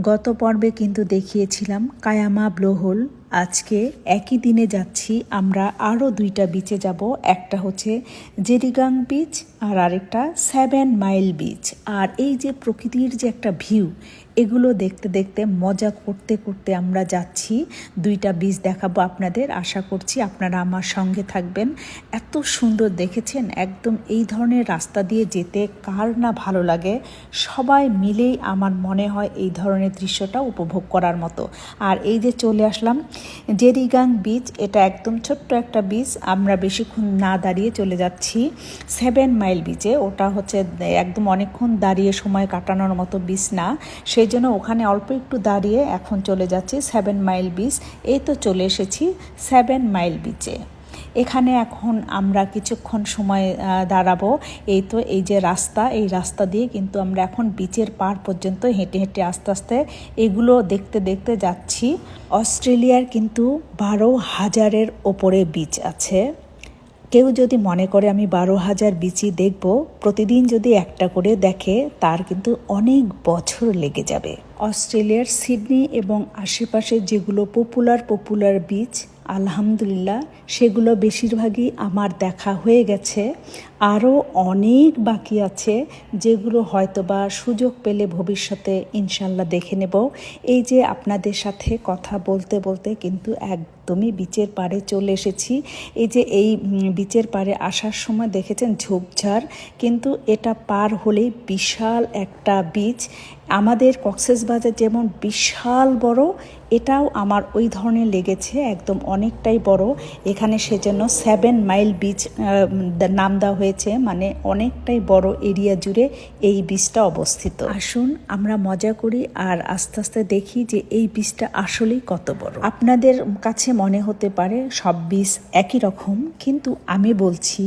গত পর্বে কিন্তু দেখিয়েছিলাম কায়ামা ব্লোহোল আজকে একই দিনে যাচ্ছি, আমরা আরও দুইটা বিচে যাব। একটা হচ্ছে জেরিগাং বিচ আর আরেকটা সেভেন মাইল বিচ আর এই যে প্রকৃতির যে একটা ভিউ এগুলো দেখতে দেখতে, মজা করতে করতে আমরা যাচ্ছি। দুইটা বীজ দেখাবো আপনাদের, আশা করছি আপনারা আমার সঙ্গে থাকবেন। এত সুন্দর দেখেছেন, একদম এই ধরনের রাস্তা দিয়ে যেতে কার না ভালো লাগে। সবাই মিলেই আমার মনে হয় এই ধরনের দৃশ্যটা উপভোগ করার মতো। আর এই যে চলে আসলাম জেরিগাং বিচ এটা একদম ছোট্ট একটা বিচ আমরা বেশিক্ষণ না দাঁড়িয়ে চলে যাচ্ছি সেভেন মাইল বিচে ওটা হচ্ছে, একদম অনেকক্ষণ দাঁড়িয়ে সময় কাটানোর মতো বিচ না। সেই জন্য ওখানে অল্প একটু দাঁড়িয়ে এখন চলে যাচ্ছি সেভেন মাইল বিচ এই তো চলে এসেছি সেভেন মাইল বিচে এখানে এখন আমরা কিছুক্ষণ সময় দাঁড়াবো। এই তো, এই যে রাস্তা, এই রাস্তা দিয়ে কিন্তু আমরা এখন বিচের পার পর্যন্ত হেঁটে হেঁটে আস্তে আস্তে এগুলো দেখতে দেখতে যাচ্ছি। অস্ট্রেলিয়ার কিন্তু বারো হাজারের ওপরে বিচ আছে। কেউ যদি মনে করে আমি বারো হাজার বিচি দেখব, প্রতিদিন যদি একটা করে দেখে, তার কিন্তু অনেক বছর লেগে যাবে। অস্ট্রেলিয়ার সিডনি এবং আশেপাশে যেগুলো পপুলার পপুলার বিচ আলহামদুলিল্লাহ, সেগুলো বেশিরভাগই আমার দেখা হয়ে গেছে। আরও অনেক বাকি আছে যেগুলো হয়তোবা সুযোগ পেলে ভবিষ্যতে ইনশাল্লাহ দেখে নেব। এই যে আপনাদের সাথে কথা বলতে বলতে কিন্তু একদমই বিচের পাড়ে চলে এসেছি। এই যে এই বিচের পাড়ে আসার সময় দেখেছেন ঝোপঝাড়, কিন্তু এটা পার হলেই বিশাল একটা বিচ। আমাদের কক্সেস বাজার যেমন বিশাল বড় এটাও আমার ওই ধরনের লেগেছে, একদম অনেকটাই বড়। এখানে সেজন্য সেভেন মাইল বিচ নাম দেওয়া হয়েছে মানে অনেকটাই বড় এরিয়া জুড়ে এই বীজটা অবস্থিত। আসুন আমরা মজা করি আর আস্তে আস্তে দেখি যে এই বীজটা আসলেই কত বড়। আপনাদের কাছে মনে হতে পারে সব বীজ একই রকম, কিন্তু আমি বলছি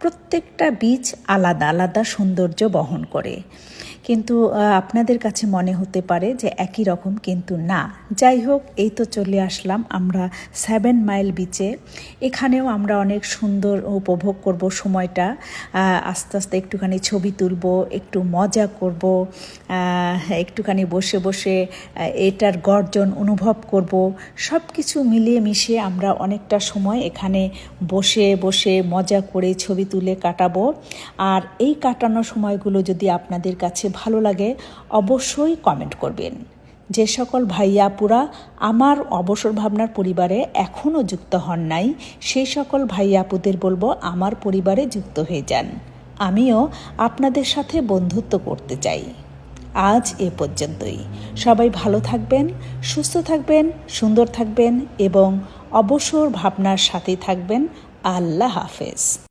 প্রত্যেকটা বীজ আলাদা আলাদা সৌন্দর্য বহন করে। কিন্তু আপনাদের কাছে মনে হতে পারে যে একই রকম কিন্তু না। যাই হোক, এই তো চলে আসলাম আমরা সেভেন মাইল বিচে এখানেও আমরা অনেক সুন্দর উপভোগ করব সময়টা। আস্তে আস্তে একটুখানি ছবি তুলব, একটু মজা করব একটুখানি বসে বসে এটার গর্জন অনুভব করব। সব কিছু মিলিয়ে মিশিয়ে আমরা অনেকটা সময় এখানে বসে বসে মজা করে ছবি তুলে কাটাবো। আর এই কাটানো সময়গুলো যদি আপনাদের কাছে ভালো লাগে, অবশ্যই কমেন্ট করবেন। যে সকল ভাইয়াপুরা আমার অবসর ভাবনার পরিবারে এখনও যুক্ত হন নাই সেই সকল ভাইয়াপুদের বলব আমার পরিবারে যুক্ত হয়ে যান। আমিও আপনাদের সাথে বন্ধুত্ব করতে চাই। আজ এ পর্যন্তই। সবাই ভালো থাকবেন, সুস্থ থাকবেন, সুন্দর থাকবেন এবং অবসর ভাবনার সাথেই থাকবেন। আল্লাহ হাফেজ।